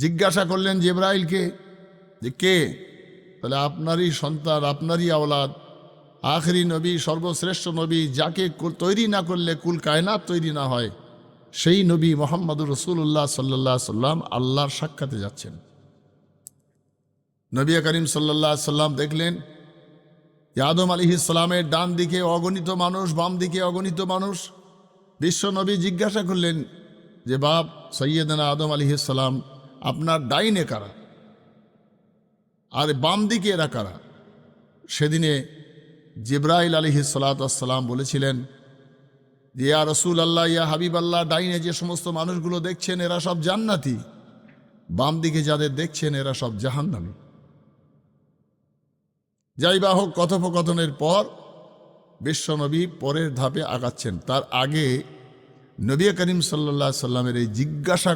জিজ্ঞাসা করলেন জেব্রাইলকে যে কে? তাহলে আপনারই সন্তান, আপনারই আওলাদ, আখরি নবী, সর্বশ্রেষ্ঠ নবী, যাকে তৈরি না করলে কুল কায়নাত তৈরি না হয়, সেই নবী মোহাম্মদুর রসুল্লাহ সাল্লাহ সাল্লাম আল্লাহর সাক্ষাতে যাচ্ছেন। নবী করিম সাল্লাহ সাল্লাম দেখলেন আদম আলী ইসলামের ডান দিকে অগণিত মানুষ, বাম দিকে অগণিত মানুষ। বিশ্ব নবী জিজ্ঞাসা করলেন যে, বাপ, সৈয়দনা আদম আলী ইসলাম আপনার ডাইনে কারা? আর বাম দিকে এরা কারা? সেদিনে জিব্রাইল আলী সালাতাম বলেছিলেন, যে ইয়া রসুল আল্লাহ ইয়া হাবিব আল্লাহ ডাইনে যে সমস্ত মানুষগুলো দেখছেন, এরা সব জান্নাতি। বাম দিকে যাদের দেখছেন, এরা সব জাহান্নামী। যাই বা হোক, কথোপকথনের পর বিশ্বনবী পরের ধাপে আগাচ্ছেন। তার আগে নবী করিম সাল্লাহ সাল্লামের এই জিজ্ঞাসা